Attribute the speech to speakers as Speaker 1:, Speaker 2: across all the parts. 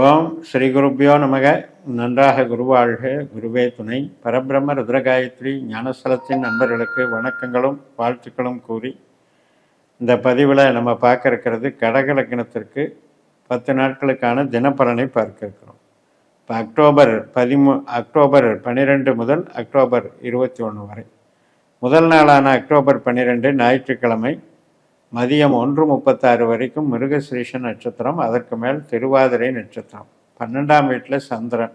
Speaker 1: ஓம் ஸ்ரீ குருப்பியோ நமக. நன்றாக குருவாழ்க குருவே துணை. பரபிரம்ம ருத்ரகாயத்ரி ஞானஸ்தலத்தின் நண்பர்களுக்கு வணக்கங்களும் வாழ்த்துக்களும் கூறி இந்த பதிவில் நம்ம பார்க்க இருக்கிறது கடக பத்து நாட்களுக்கான தினப்பலனை பார்க்க இருக்கிறோம் இப்போ அக்டோபர் பதிமூ அக்டோபர் பன்னிரெண்டு முதல் அக்டோபர் இருபத்தி ஒன்று வரை. முதல் நாளான அக்டோபர் பன்னிரெண்டு ஞாயிற்றுக்கிழமை மதியம் ஒன்று முப்பத்தாறு வரைக்கும் மிருகசிரீஷ நட்சத்திரம் அதற்கு மேல் திருவாதிரை நட்சத்திரம். பன்னெண்டாம் வீட்டில் சந்திரன்.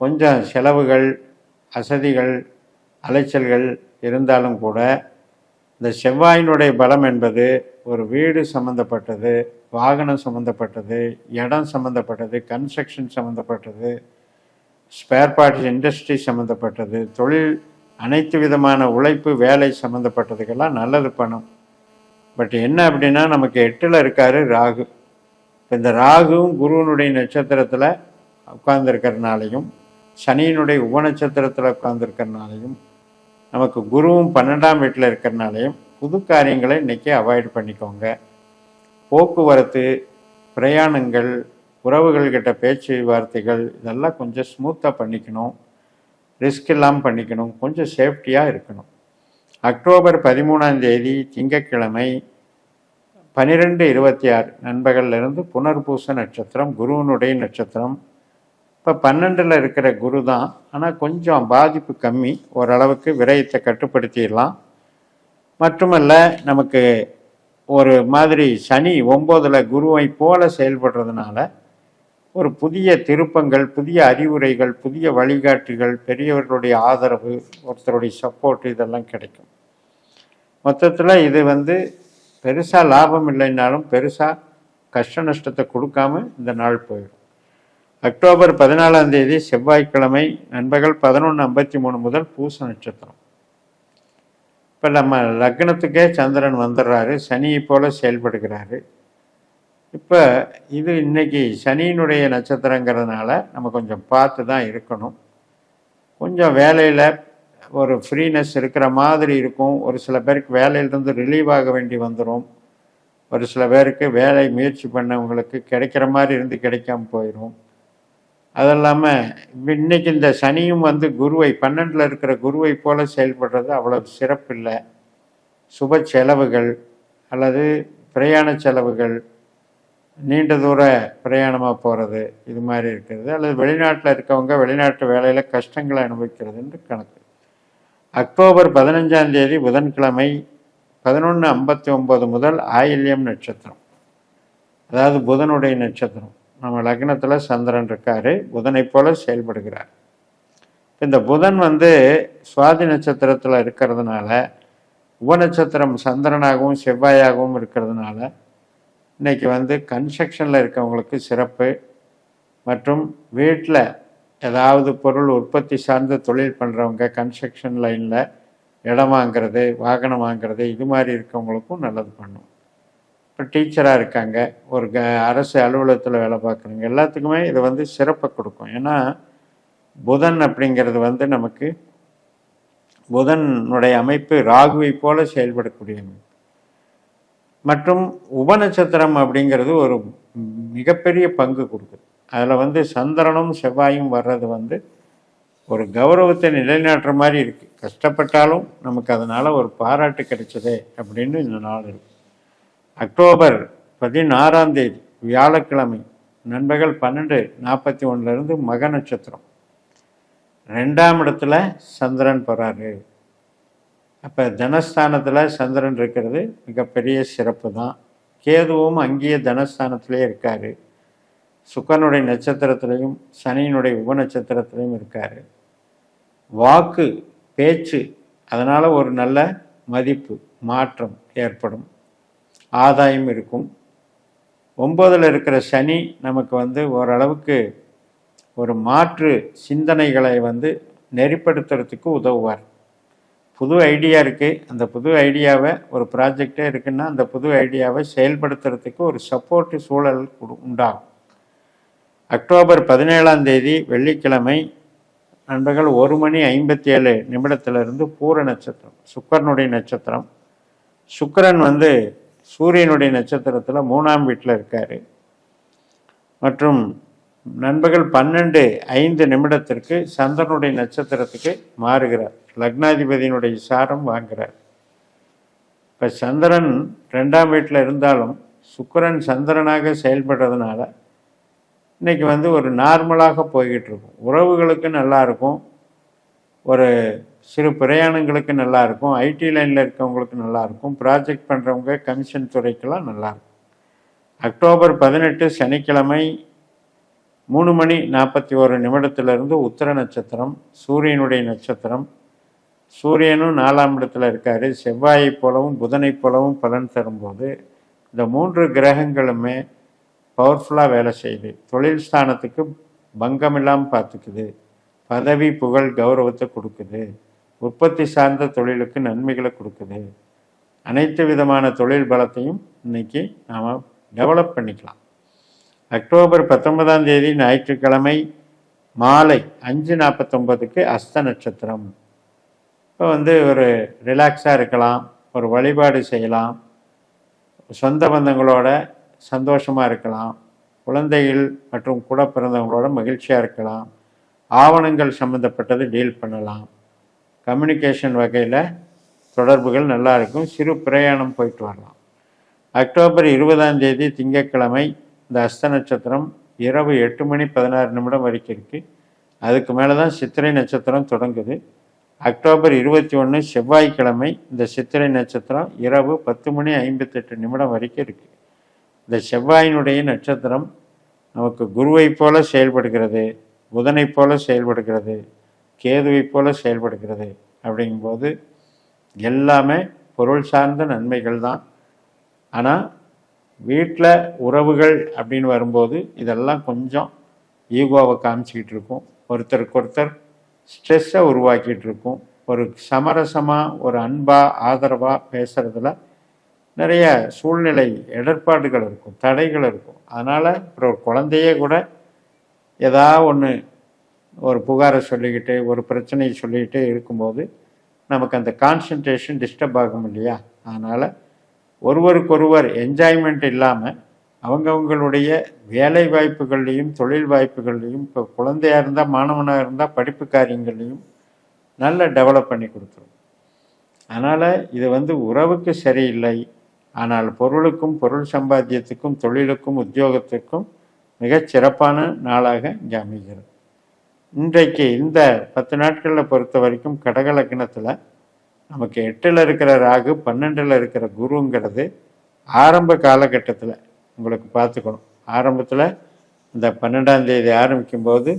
Speaker 1: கொஞ்சம் செலவுகள் அசதிகள் அலைச்சல்கள் இருந்தாலும் கூட இந்த செவ்வாயினுடைய பலம் என்பது ஒரு வீடு சம்மந்தப்பட்டது வாகனம் சம்மந்தப்பட்டது இடம் சம்மந்தப்பட்டது கன்ஸ்ட்ரக்ஷன் சம்மந்தப்பட்டது ஸ்பேர் பார்ட்ஸ் இண்டஸ்ட்ரி சம்மந்தப்பட்டது தொழில் அனைத்து விதமான உழைப்பு வேலை சம்மந்தப்பட்டதுக்கெல்லாம் நல்லது பண்ணும் பட் என்ன அப்படின்னா நமக்கு எட்டில் இருக்காரு ராகு. இந்த ராகுவும் குருவனுடைய நட்சத்திரத்தில் உட்கார்ந்துருக்கிறனாலையும் சனியினுடைய உபநட்சத்திரத்தில் உட்கார்ந்துருக்கிறனாலையும் நமக்கு குருவும் பன்னெண்டாம் வீட்டில் இருக்கிறனாலையும் புது காரியங்களை இன்றைக்கி அவாய்ட் பண்ணிக்கோங்க. போக்குவரத்து பிரயாணங்கள் உறவுகள்கிட்ட பேச்சு வார்த்தைகள் இதெல்லாம் கொஞ்சம் ஸ்மூத்தாக பண்ணிக்கணும். ரிஸ்க் இல்லாமல் பண்ணிக்கணும். கொஞ்சம் சேஃப்டியாக இருக்கணும். அக்டோபர் பதிமூணாம் தேதி திங்கட்கிழமை பன்னிரெண்டு இருபத்தி ஆறு நண்பகல்லிருந்து புனர்பூச நட்சத்திரம் குருவனுடைய நட்சத்திரம். இப்போ பன்னெண்டில் இருக்கிற குரு தான். ஆனால் கொஞ்சம் பாதிப்பு கம்மி. ஓரளவுக்கு விரயத்தை கட்டுப்படுத்திடலாம். மட்டுமல்ல நமக்கு ஒரு மாதிரி சனி ஒம்போதில் குருவை போல செயல்படுறதுனால ஒரு புதிய திருப்பங்கள் புதிய அறிவுரைகள் புதிய வழிகாட்டிகள் பெரியவர்களுடைய ஆதரவு ஒருத்தருடைய சப்போர்ட் இதெல்லாம் கிடைக்கும். மொத்தத்தில் இது வந்து பெருசாக லாபம் இல்லைன்னாலும் பெருசாக கஷ்ட நஷ்டத்தை கொடுக்காம இந்த நாள் போயிடும். அக்டோபர் பதினாலாம் தேதி செவ்வாய்க்கிழமை நண்பகல் பதினொன்று ஐம்பத்தி மூணு முதல் பூச நட்சத்திரம். இப்போ நம்ம லக்னத்துக்கே சந்திரன் வந்துடுறாரு சனியை போல செயல்படுகிறாரு. இப்போ இது இன்னைக்கு சனியினுடைய நட்சத்திரங்கிறதுனால நம்ம கொஞ்சம் பார்த்து தான் இருக்கணும். கொஞ்சம் வேலையில் ஒரு ஃப்ரீனஸ் இருக்கிற மாதிரி இருக்கும். ஒரு சில பேருக்கு வேலையிலிருந்து ரிலீவ் ஆக வேண்டி வந்துடும் ஒரு சில பேருக்கு வேலை முயற்சி பண்ணவங்களுக்கு கிடைக்கிற மாதிரி இருந்து கிடைக்காம போயிடும் அது இல்லாமல் இன்னைக்கு இந்த சனியும் வந்து குருவை பன்னெண்டில் இருக்கிற குருவை போல் செயல்படுறது அவ்வளவு சிறப்பில்லை சுப செலவுகள் அல்லது பிரயாண செலவுகள் நீண்ட தூர பிரயாணமாக போகிறது இது மாதிரி இருக்கிறது. அல்லது வெளிநாட்டில் இருக்கவங்க வெளிநாட்டு வேலையில் கஷ்டங்களை அனுபவிக்கிறதுன்னு கணக்கு. அக்டோபர் பதினஞ்சாம் தேதி புதன்கிழமை பதினொன்று ஐம்பத்தி ஒம்பது முதல் ஆயில்யம் நட்சத்திரம். அதாவது புதனுடைய நட்சத்திரம். நம்ம லக்னத்தில் சந்திரன் இருக்கார். புதனை போல செயல்படுகிறார். இந்த புதன் வந்து சுவாதி நட்சத்திரத்தில் இருக்கிறதுனால உபநட்சத்திரம் சந்திரனாகவும் செவ்வாயாகவும் இருக்கிறதுனால இன்றைக்கி வந்து கன்ஸ்ட்ரக்ஷனில் இருக்கவங்களுக்கு சிறப்பு. மற்றும் வீட்டில் ஏதாவது பொருள் உற்பத்தி சார்ந்த தொழில் பண்ணுறவங்க கன்ஸ்ட்ரக்ஷன் லைனில் இடம் வாங்கிறது வாகனம் வாங்கிறது இது மாதிரி இருக்கவங்களுக்கும் நல்லது பண்ணும். இப்போ டீச்சராக இருக்காங்க ஒரு க அரசு அலுவலகத்தில் வேலை பார்க்குறவங்க எல்லாத்துக்குமே இது வந்து சிறப்பை கொடுக்கும். ஏன்னா புதன் அப்படிங்கிறது வந்து நமக்கு புதனுடைய அமைப்பு ராகுவை போல செயல்படக்கூடிய அமைப்பு மற்றும் உபநட்சத்திரம் அப்படிங்கிறது ஒரு மிகப்பெரிய பங்கு கொடுக்குது. அதில் வந்து சந்திரனும் செவ்வாயும் வர்றது வந்து ஒரு கௌரவத்தை நிலைநாட்டுற மாதிரி இருக்குது கஷ்டப்பட்டாலும் நமக்கு அதனால் ஒரு பாராட்டு கிடைச்சதே அப்படின்னு இந்த நாள் இருக்கு. அக்டோபர் பதினாறாம் தேதி வியாழக்கிழமை நண்பகல் பன்னெண்டு நாற்பத்தி ஒன்றுலேருந்து மக நட்சத்திரம். ரெண்டாம் இடத்துல சந்திரன் போகிறாரு அப்போ தனஸ்தானத்தில் சந்திரன் இருக்கிறது மிகப்பெரிய சிறப்பு தான் கேதுவும் அங்கேயே தனஸ்தானத்திலே இருக்கார். சுக்கரனுடைய நட்சத்திரத்திலையும் சனியினுடைய உபநட்சத்திரத்திலையும் இருக்கார். வாக்கு பேச்சு அதனால் ஒரு நல்ல மதிப்பு மாற்றம் ஏற்படும். ஆதாயம் இருக்கும். ஒம்பதில் இருக்கிற சனி நமக்கு வந்து ஓரளவுக்கு ஒரு மாற்று சிந்தனைகளை வந்து நெறிப்படுத்துறதுக்கு உதவுவார். புது ஐடியா இருக்குது அந்த புது ஐடியாவை ஒரு ப்ராஜெக்டே இருக்குன்னா அந்த புது ஐடியாவை செயல்படுத்துறதுக்கு ஒரு சப்போர்ட்டு சூழல் உண்டாகும். அக்டோபர் பதினேழாம் தேதி வெள்ளிக்கிழமை நண்பர்கள் ஒரு மணி ஐம்பத்தி ஏழு நிமிடத்திலிருந்து பூர நட்சத்திரம் சுக்கரனுடைய நட்சத்திரம். சுக்கரன் வந்து சூரியனுடைய நட்சத்திரத்தில் மூணாம் வீட்டில் இருக்கார். மற்றும் நண்பர்கள் பன்னெண்டு ஐந்து நிமிடத்திற்கு சந்திரனுடைய நட்சத்திரத்துக்கு மாறுகிறார். லக்னாதிபதியினுடைய சாரம் வாங்குகிறார் இப்போ சந்திரன் ரெண்டாம் வீட்டில் இருந்தாலும் சுக்கிரன் சந்திரனாக செயல்படுறதுனால இன்னைக்கு வந்து ஒரு நார்மலாக போய்கிட்டு இருக்கும் உறவுகளுக்கு நல்லாயிருக்கும். ஒரு சிறு பிரயாணங்களுக்கு நல்லாயிருக்கும். ஐடி லைனில் இருக்கவங்களுக்கு நல்லாயிருக்கும். ப்ராஜெக்ட் பண்ணுறவங்க கமிஷன் துறைக்கெல்லாம் நல்லா இருக்கும் அக்டோபர் பதினெட்டு சனிக்கிழமை மூணு மணி நாற்பத்தி ஒரு நிமிடத்திலிருந்து உத்தர நட்சத்திரம் சூரியனுடைய நட்சத்திரம். சூரியனும் நாலாம் இடத்துல இருக்கார். செவ்வாயைப் போலவும் புதனைப் போலவும் பலன் தரும்போது இந்த மூன்று கிரகங்களுமே பவர்ஃபுல்லாக வேலை செய்யுது. தொழில் ஸ்தானத்துக்கு பங்கம் இல்லாமல் பார்த்துக்குது. பதவி புகழ் கௌரவத்தை கொடுக்குது. உற்பத்தி சார்ந்த தொழிலுக்கு நன்மைகளை கொடுக்குது. அனைத்து விதமான தொழில் பலத்தையும் இன்னைக்கு நாம் டெவலப் பண்ணிக்கலாம். அக்டோபர் பத்தொன்பதாம் தேதி ஞாயிற்றுக்கிழமை மாலை அஞ்சு நாற்பத்தொம்பதுக்கு அஸ்த நட்சத்திரம். இப்போ வந்து ஒரு ரிலாக்ஸாக இருக்கலாம். ஒரு வழிபாடு செய்யலாம். சொந்த பந்தங்களோட சந்தோஷமாக இருக்கலாம். குழந்தைகள் மற்றும் கூட பிறந்தவங்களோட மகிழ்ச்சியாக இருக்கலாம். ஆவணங்கள் சம்மந்தப்பட்டது டீல் பண்ணலாம். கம்யூனிகேஷன் வகையில் தொடர்புகள் நல்லா இருக்கும். சிறு பிரயாணம் போயிட்டு வரலாம். அக்டோபர் இருபதாம் தேதி திங்கட்கிழமை இந்த அஸ்த நட்சத்திரம் இரவு எட்டு மணி பதினாறு நிமிடம் வரைக்கும் இருக்குது அதுக்கு மேலே தான் சித்திரை நட்சத்திரம் தொடங்குது. அக்டோபர் இருபத்தி ஒன்று செவ்வாய்க்கிழமை இந்த சித்திரை நட்சத்திரம் இரவு பத்து மணி ஐம்பத்தெட்டு நிமிடம் வரைக்கும் இருக்குது இந்த செவ்வாயினுடைய நட்சத்திரம் நமக்கு குருவைப் போல செயல்படுகிறது புதனைப் போல செயல்படுகிறது கேதுவைப் போல செயல்படுகிறது அப்படிங்கும்போது எல்லாமே பொருள் சார்ந்த நன்மைகள் தான். ஆனால் வீட்டில் உறவுகள் அப்படின்னு வரும்போது இதெல்லாம் கொஞ்சம் ஈகோவை காமிச்சிக்கிட்டு இருக்கும். ஒருத்தருக்கு ஒருத்தர் ஸ்ட்ரெஸ்ஸை உருவாக்கிட்டு இருக்கும். ஒரு சமரசமாக ஒரு அன்பாக ஆதரவாக பேசுகிறதுல நிறைய சூழ்நிலை இடர்பாடுகள் இருக்கும் தடைகள் இருக்கும். அதனால் அப்புறம் ஒரு குழந்தையே கூட ஏதா ஒன்று ஒரு புகாரை சொல்லிக்கிட்டு ஒரு பிரச்சனையை சொல்லிக்கிட்டு இருக்கும்போது நமக்கு அந்த கான்சன்ட்ரேஷன் டிஸ்டர்ப் ஆகும் இல்லையா? அதனால் ஒருவருக்கொருவர் என்ஜாய்மெண்ட் இல்லாமல் அவங்கவுங்களுடைய வேலை வாய்ப்புகள்லையும் தொழில் வாய்ப்புகள்லையும் இப்போ குழந்தையாக இருந்தால் மாணவனாக இருந்தால் படிப்பு காரியங்கள்லையும் நல்லா டெவலப் பண்ணி கொடுத்துரும். அதனால் இது வந்து உறவுக்கு சரியில்லை. ஆனால் பொருளுக்கும் பொருள் சம்பாத்தியத்துக்கும் தொழிலுக்கும் உத்தியோகத்துக்கும் மிகச் சிறப்பான நாளாக இங்கே அமைகிறது இன்றைக்கு இந்த பத்து நாட்களில் பொறுத்த வரைக்கும் கடகலக்கணத்தில் நமக்கு எட்டில் இருக்கிற ராகு பன்னெண்டில் இருக்கிற குருங்கிறது ஆரம்ப காலகட்டத்தில் உங்களுக்கு பார்த்துக்கணும். ஆரம்பத்தில் இந்த பன்னெண்டாம் தேதி ஆரம்பிக்கும் போது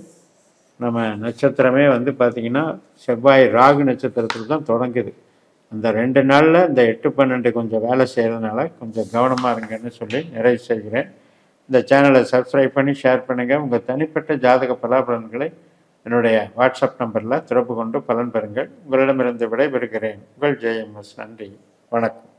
Speaker 1: நம்ம நட்சத்திரமே வந்து பார்த்திங்கன்னா செவ்வாய் ராகு நட்சத்திரத்தில் தான் தொடங்குது. அந்த ரெண்டு நாளில் இந்த எட்டு பன்னெண்டு கொஞ்சம் வேலை செய்கிறதுனால கொஞ்சம் கவனமாக இருங்கன்னு சொல்லி நிறைவு செய்கிறேன். இந்த சேனலை சப்ஸ்கிரைப் பண்ணி ஷேர் பண்ணுங்கள் உங்கள் தனிப்பட்ட ஜாதக பலாபலன்களை என்னுடைய வாட்ஸ்அப் நம்பரில் தொடர்பு கொண்டு பலன் பெறுங்கள். உங்களிடமிருந்து விடைபெறுகிறேன். உங்கள் ஜேஎம்எஸ் நன்றி. வணக்கம்.